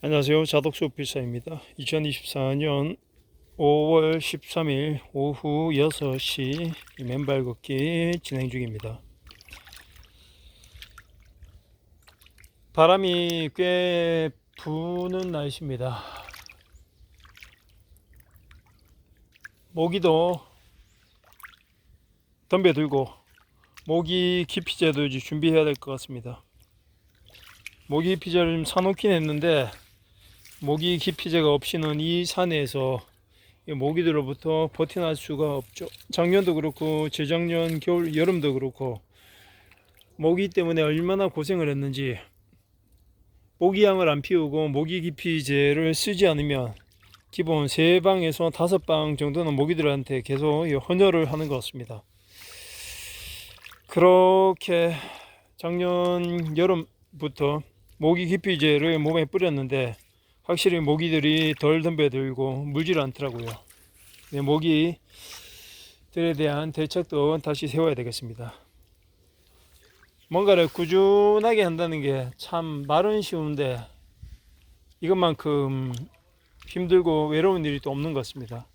안녕하세요. 자독수 필사입니다. 2024년 5월 13일 오후 6시 이 맨발 걷기 진행 중입니다. 바람이 꽤 부는 날씨입니다. 모기도 덤벼 들고 모기 기피제도 준비해야 될 것 같습니다. 모기 피자를 좀 사놓긴 했는데 모기 기피제가 없이는 이 산에서 이 모기들로부터 버텨날 수가 없죠. 작년도 그렇고 재작년 겨울 여름도 그렇고 모기 때문에 얼마나 고생을 했는지 모기향을 안 피우고 모기 기피제를 쓰지 않으면 기본 3방에서 5방 정도는 모기들한테 계속 이 헌혈을 하는 것 같습니다. 그렇게 작년 여름부터 모기 기피제를 몸에 뿌렸는데 확실히 모기들이 덜 덤벼들고 물질 않더라고요. 네, 모기들에 대한 대책도 다시 세워야 되겠습니다. 뭔가를 꾸준하게 한다는 게 참 말은 쉬운데 이것만큼 힘들고 외로운 일이 또 없는 것 같습니다.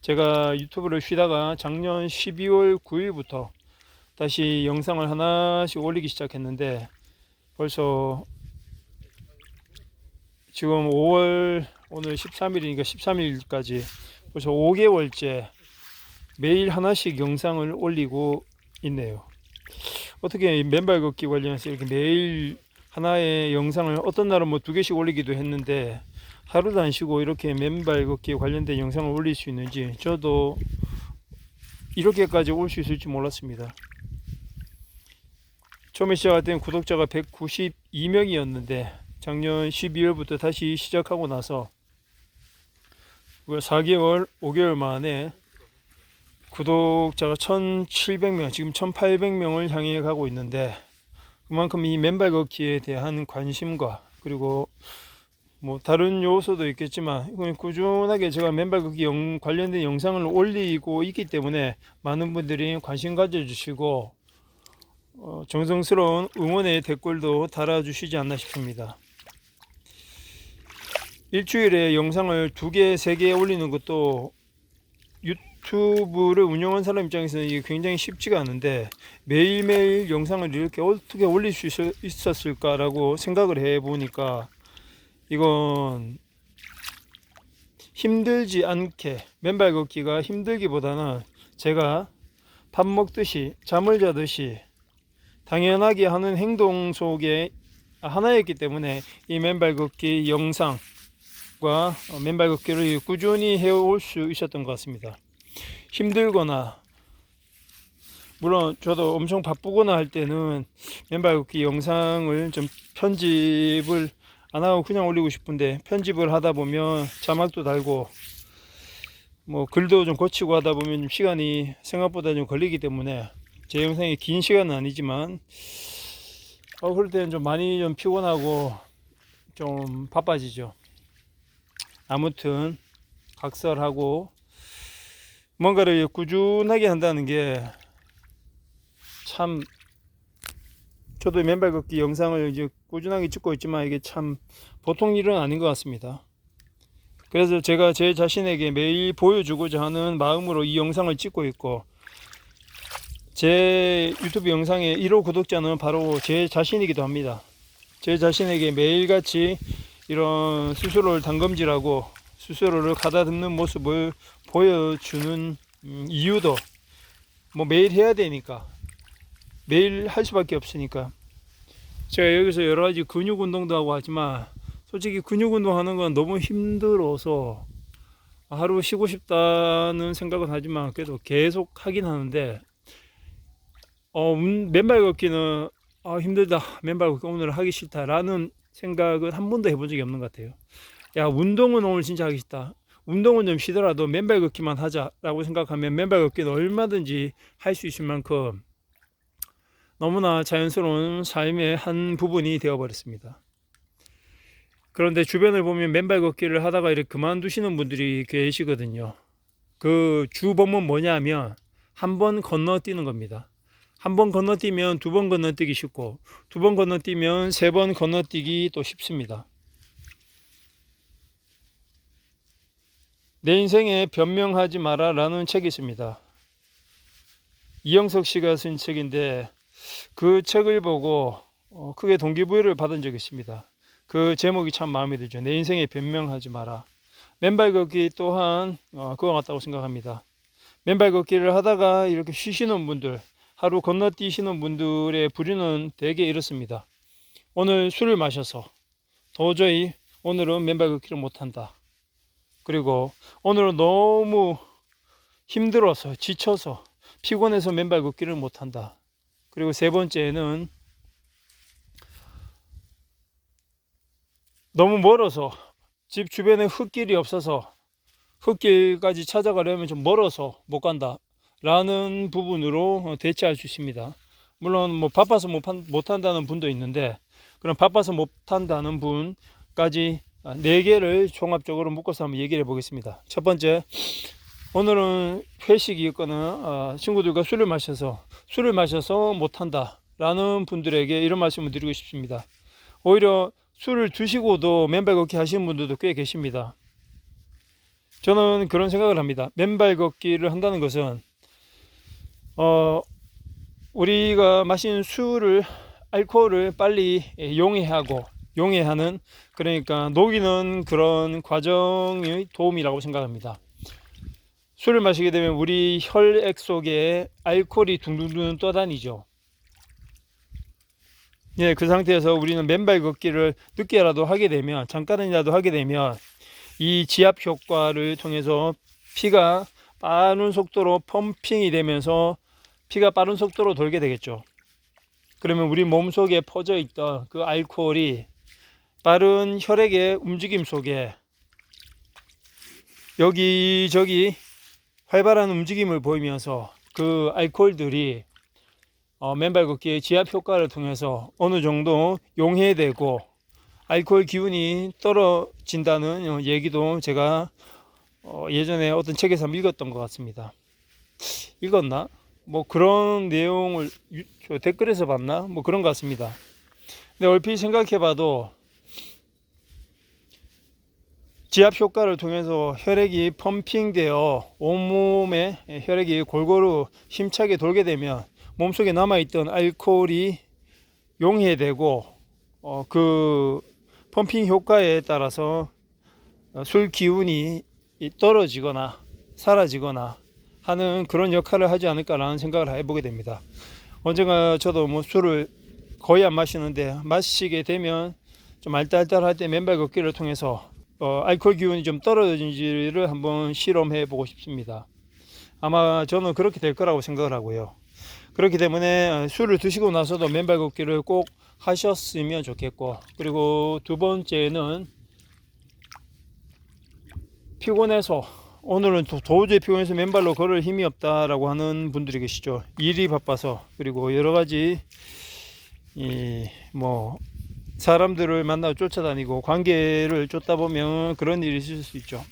제가 유튜브를 쉬다가 작년 12월 9일부터 다시 영상을 하나씩 올리기 시작했는데 벌써 지금 5월 오늘 13일이니까 13일까지 벌써 5개월째 매일 하나씩 영상을 올리고 있네요. 어떻게 이 맨발 걷기 관련해서 이렇게 매일 하나의 영상을 어떤 날은 뭐 두 개씩 올리기도 했는데 하루도 안 쉬고 이렇게 맨발 걷기 관련된 영상을 올릴 수 있는지 저도 이렇게까지 올 수 있을지 몰랐습니다. 처음에 시작할 때는 구독자가 192명이었는데 작년 12월부터 다시 시작하고 나서 4개월, 5개월 만에 구독자가 1,700명, 지금 1,800명을 향해 가고 있는데 그만큼 이 맨발 걷기에 대한 관심과 그리고 뭐 다른 요소도 있겠지만 이건 꾸준하게 제가 맨발 걷기 영, 관련된 영상을 올리고 있기 때문에 많은 분들이 관심 가져주시고 어, 정성스러운 응원의 댓글도 달아주시지 않나 싶습니다. 일주일에 영상을 두 개, 세 개 올리는 것도 유튜브를 운영한 사람 입장에서는 이게 굉장히 쉽지가 않은데 매일매일 영상을 이렇게 어떻게 올릴 수 있- 있었을까라고 생각을 해 보니까 이건 힘들지 않게 맨발 걷기가 힘들기보다는 제가 밥 먹듯이 잠을 자듯이 당연하게 하는 행동 속에 하나였기 때문에 이 맨발 걷기 영상 과 어, 맨발 걷기를 꾸준히 해올 수 있었던 것 같습니다. 힘들거나 물론 저도 엄청 바쁘거나 할 때는 맨발 걷기 영상을 좀 편집을 안 하고 그냥 올리고 싶은데 편집을 하다 보면 자막도 달고 뭐 글도 좀 고치고 하다 보면 좀 시간이 생각보다 좀 걸리기 때문에 제 영상이 긴 시간은 아니지만 어 그럴 때는 좀 많이 좀 피곤하고 좀 바빠지죠. 아무튼 각설하고 뭔가를 꾸준하게 한다는 게 참 저도 맨발 걷기 영상을 이제 꾸준하게 찍고 있지만 이게 참 보통 일은 아닌 것 같습니다. 그래서 제가 제 자신에게 매일 보여주고자 하는 마음으로 이 영상을 찍고 있고 제 유튜브 영상의 1호 구독자는 바로 제 자신이기도 합니다. 제 자신에게 매일같이 이런 스스로를 담금질하고 스스로를 가다듬는 모습을 보여주는 음, 이유도 뭐 매일 해야 되니까 매일 할 수밖에 없으니까 제가 여기서 여러 가지 근육 운동도 하고 하지만 솔직히 근육 운동하는 건 너무 힘들어서 하루 쉬고 싶다는 생각은 하지만 그래도 계속 하긴 하는데 어, 음, 맨발 걷기는 아, 힘들다. 맨발 걷기 오늘 하기 싫다라는 생각은 한 번도 해본 적이 없는 것 같아요. 야, 운동은 오늘 진짜 하기 싫다. 운동은 좀 쉬더라도 맨발 걷기만 하자라고 생각하면 맨발 걷기는 얼마든지 할 수 있을 만큼 너무나 자연스러운 삶의 한 부분이 되어버렸습니다. 그런데 주변을 보면 맨발 걷기를 하다가 이렇게 그만두시는 분들이 계시거든요. 그 주범은 뭐냐면 한 번 건너뛰는 겁니다. 한 번 건너뛰면 두 번 건너뛰기 쉽고 두 번 건너뛰면 세 번 건너뛰기 또 쉽습니다. 내 인생에 변명하지 마라라는 책이 있습니다. 이영석 씨가 쓴 책인데 그 책을 보고 어, 크게 동기부여를 받은 적이 있습니다. 그 제목이 참 마음에 들죠. 내 인생에 변명하지 마라. 맨발 걷기 또한 어, 그와 같다고 생각합니다. 맨발 걷기를 하다가 이렇게 쉬시는 분들, 하루 건너뛰시는 분들의 부류는 대개 이렇습니다. 오늘 술을 마셔서 도저히 오늘은 맨발 걷기를 못한다. 그리고 오늘은 너무 힘들어서 지쳐서 피곤해서 맨발 걷기를 못한다. 그리고 세 번째는 너무 멀어서 집 주변에 흙길이 없어서 흙길까지 찾아가려면 좀 멀어서 못 간다. 라는 부분으로 대체할 수 있습니다. 물론 뭐 바빠서 못, 한다는 분도 있는데 그럼 바빠서 못 한다는 분까지 네 개를 종합적으로 묶어서 한번 얘기를 해보겠습니다. 첫 번째, 오늘은 회식이었거나 어, 친구들과 술을 마셔서 술을 마셔서 못 한다라는 분들에게 이런 말씀을 드리고 싶습니다. 오히려 술을 드시고도 맨발 걷기 하시는 분들도 꽤 계십니다. 저는 그런 생각을 합니다. 맨발 걷기를 한다는 것은 어, 우리가 마신 술을 알코올을 빨리 용해하고 용해하는 그러니까 녹이는 그런 과정의 도움이라고 생각합니다. 술을 마시게 되면 우리 혈액 속에 알코올이 둥둥둥 떠다니죠. 예, 그 상태에서 우리는 맨발 걷기를 늦게라도 하게 되면 잠깐이라도 하게 되면 이 지압 효과를 통해서 피가 빠른 속도로 펌핑이 되면서 피가 빠른 속도로 돌게 되겠죠. 그러면 우리 몸 속에 퍼져 있던 그 알코올이 빠른 혈액의 움직임 속에 여기저기 활발한 움직임을 보이면서 그 알코올들이 어, 맨발 걷기의 지압 효과를 통해서 어느 정도 용해되고 알코올 기운이 떨어진다는 어, 얘기도 제가 어, 예전에 어떤 책에서 읽었던 것 같습니다. 읽었나? 뭐 그런 내용을 댓글에서 봤나? 뭐 그런 것 같습니다. 근데 얼핏 생각해 봐도 지압 효과를 통해서 혈액이 펌핑되어 온몸에 혈액이 골고루 힘차게 돌게 되면 몸속에 남아있던 알코올이 용해되고 어, 그 펌핑 효과에 따라서 술 기운이 떨어지거나 사라지거나 하는 그런 역할을 하지 않을까라는 생각을 해보게 됩니다. 언젠가 저도 뭐 술을 거의 안 마시는데 마시게 되면 좀 알딸딸할 때 맨발 걷기를 통해서 어, 알코올 기운이 좀 떨어진지를 한번 실험해 보고 싶습니다. 아마 저는 그렇게 될 거라고 생각을 하고요. 그렇기 때문에 술을 드시고 나서도 맨발 걷기를 꼭 하셨으면 좋겠고 그리고 두 번째는 피곤해서 오늘은 도, 도저히 피곤해서 맨발로 걸을 힘이 없다라고 하는 분들이 계시죠. 일이 바빠서 그리고 여러 가지 이뭐 사람들을 만나 쫓아다니고 관계를 쫓다 보면 그런 일이 있을 수 있죠.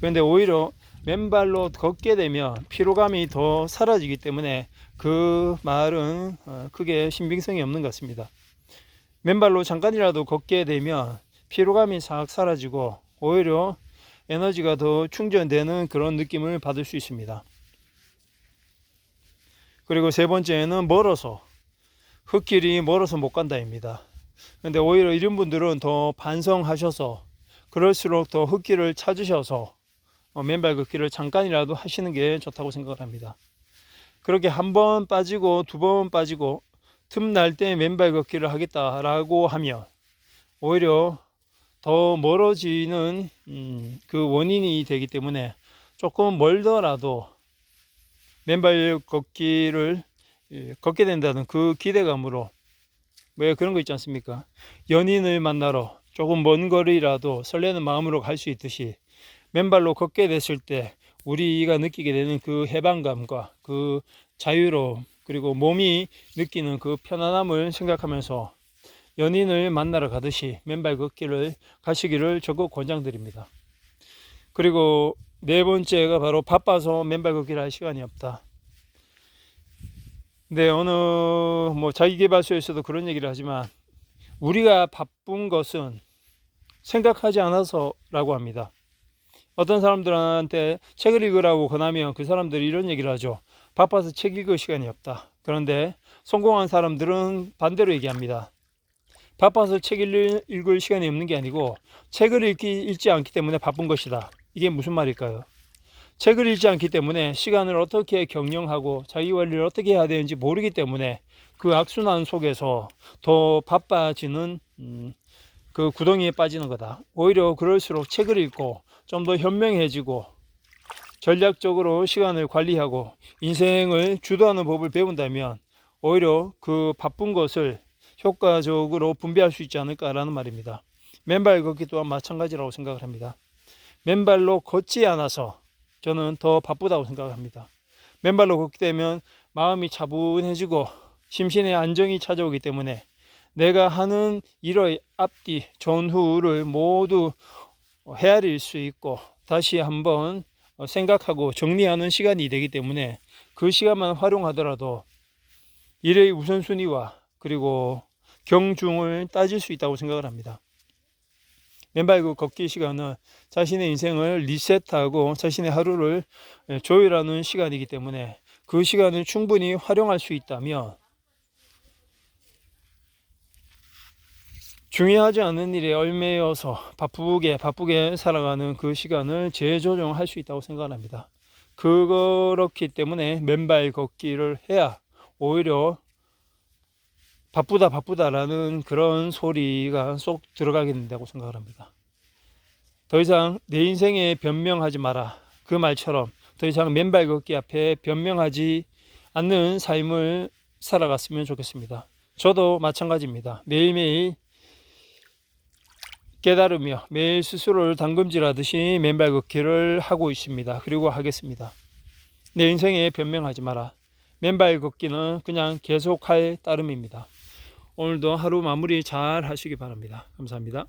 그런데 오히려 맨발로 걷게 되면 피로감이 더 사라지기 때문에 그 말은 어, 크게 신빙성이 없는 것 같습니다. 맨발로 잠깐이라도 걷게 되면 피로감이 싹 사라지고 오히려 에너지가 더 충전되는 그런 느낌을 받을 수 있습니다. 그리고 세 번째는 멀어서 흙길이 멀어서 못 간다입니다. 근데 오히려 이런 분들은 더 반성하셔서 그럴수록 더 흙길을 찾으셔서 어, 맨발 걷기를 잠깐이라도 하시는 게 좋다고 생각을 합니다. 그렇게 한 번 빠지고 두 번 빠지고 틈 날 때 맨발 걷기를 하겠다라고 하면 오히려 더 멀어지는 음, 그 원인이 되기 때문에 조금 멀더라도 맨발 걷기를 예, 걷게 된다는 그 기대감으로 왜 그런 거 있지 않습니까? 연인을 만나러 조금 먼 거리라도 설레는 마음으로 갈 수 있듯이 맨발로 걷게 됐을 때 우리가 느끼게 되는 그 해방감과 그 자유로움 그리고 몸이 느끼는 그 편안함을 생각하면서 연인을 만나러 가듯이 맨발 걷기를 가시기를 적극 권장드립니다. 그리고 네 번째가 바로 바빠서 맨발 걷기를 할 시간이 없다. 네, 어느 뭐 자기계발서에서도 그런 얘기를 하지만 우리가 바쁜 것은 생각하지 않아서라고 합니다. 어떤 사람들한테 책을 읽으라고 권하면 그 사람들이 이런 얘기를 하죠. 바빠서 책 읽을 시간이 없다. 그런데 성공한 사람들은 반대로 얘기합니다. 바빠서 책 읽을, 읽을 시간이 없는 게 아니고 책을 읽기, 읽지 않기 때문에 바쁜 것이다. 이게 무슨 말일까요? 책을 읽지 않기 때문에 시간을 어떻게 경영하고 자기 관리를 어떻게 해야 되는지 모르기 때문에 그 악순환 속에서 더 바빠지는 음, 그 구덩이에 빠지는 거다. 오히려 그럴수록 책을 읽고 좀 더 현명해지고 전략적으로 시간을 관리하고 인생을 주도하는 법을 배운다면 오히려 그 바쁜 것을 효과적으로 분배할 수 있지 않을까라는 말입니다. 맨발 걷기 또한 마찬가지라고 생각을 합니다. 맨발로 걷지 않아서 저는 더 바쁘다고 생각합니다. 맨발로 걷게 되면 마음이 차분해지고 심신의 안정이 찾아오기 때문에 내가 하는 일의 앞뒤, 전후를 모두 헤아릴 수 있고 다시 한번 생각하고 정리하는 시간이 되기 때문에 그 시간만 활용하더라도 일의 우선순위와 그리고 경중을 따질 수 있다고 생각을 합니다. 맨발 그 걷기 시간은 자신의 인생을 리셋하고 자신의 하루를 조율하는 시간이기 때문에 그 시간을 충분히 활용할 수 있다면 중요하지 않은 일에 얽매여서 바쁘게 바쁘게 살아가는 그 시간을 재조정할 수 있다고 생각합니다. 그렇기 때문에 맨발 걷기를 해야 오히려 바쁘다 바쁘다라는 그런 소리가 쏙 들어가게 된다고 생각을 합니다. 더 이상 내 인생에 변명하지 마라. 그 말처럼 더 이상 맨발 걷기 앞에 변명하지 않는 삶을 살아갔으면 좋겠습니다. 저도 마찬가지입니다. 매일매일 깨달으며 매일 스스로를 당금질하듯이 맨발 걷기를 하고 있습니다. 그리고 하겠습니다. 내 인생에 변명하지 마라. 맨발 걷기는 그냥 계속할 따름입니다. 오늘도 하루 마무리 잘 하시기 바랍니다. 감사합니다.